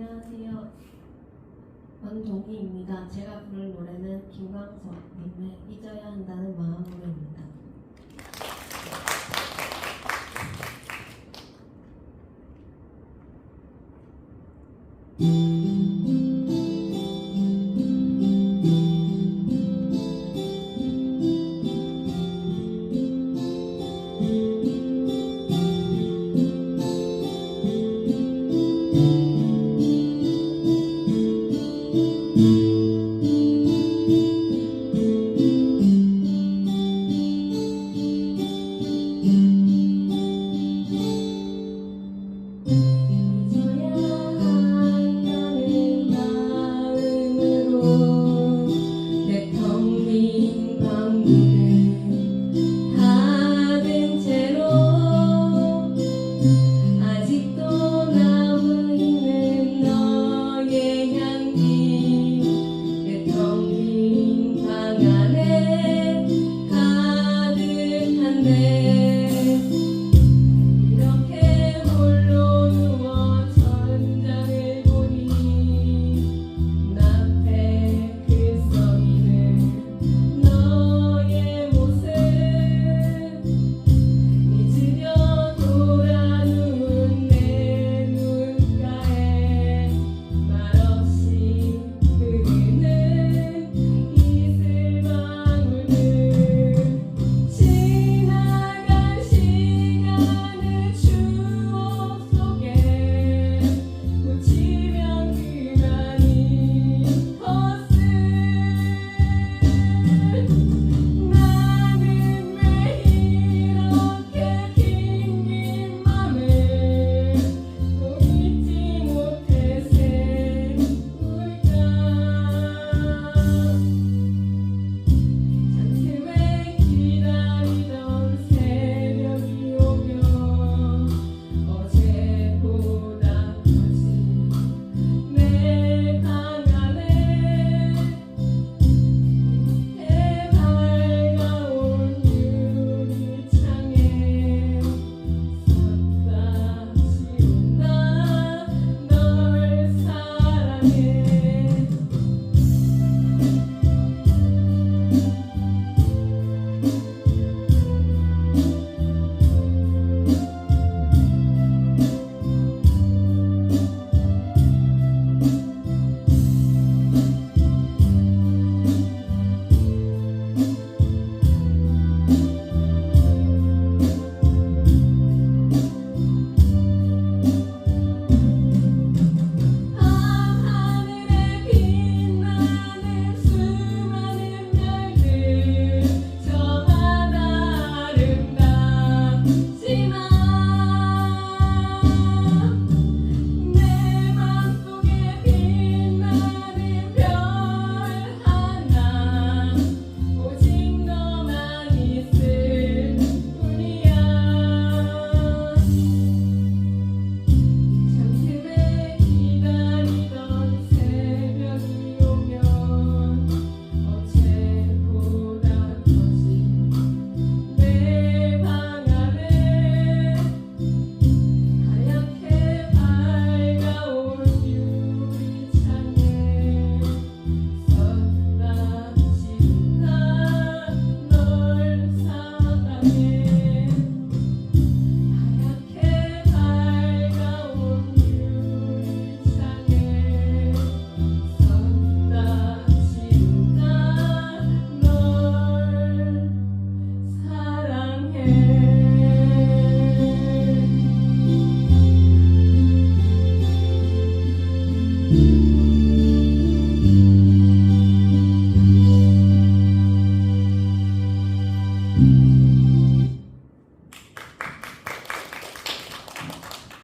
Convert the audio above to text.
안녕하세요. 원동희입니다. 제가 부를 노래는 김광석님의 잊어야 한다는 마음으로입니다.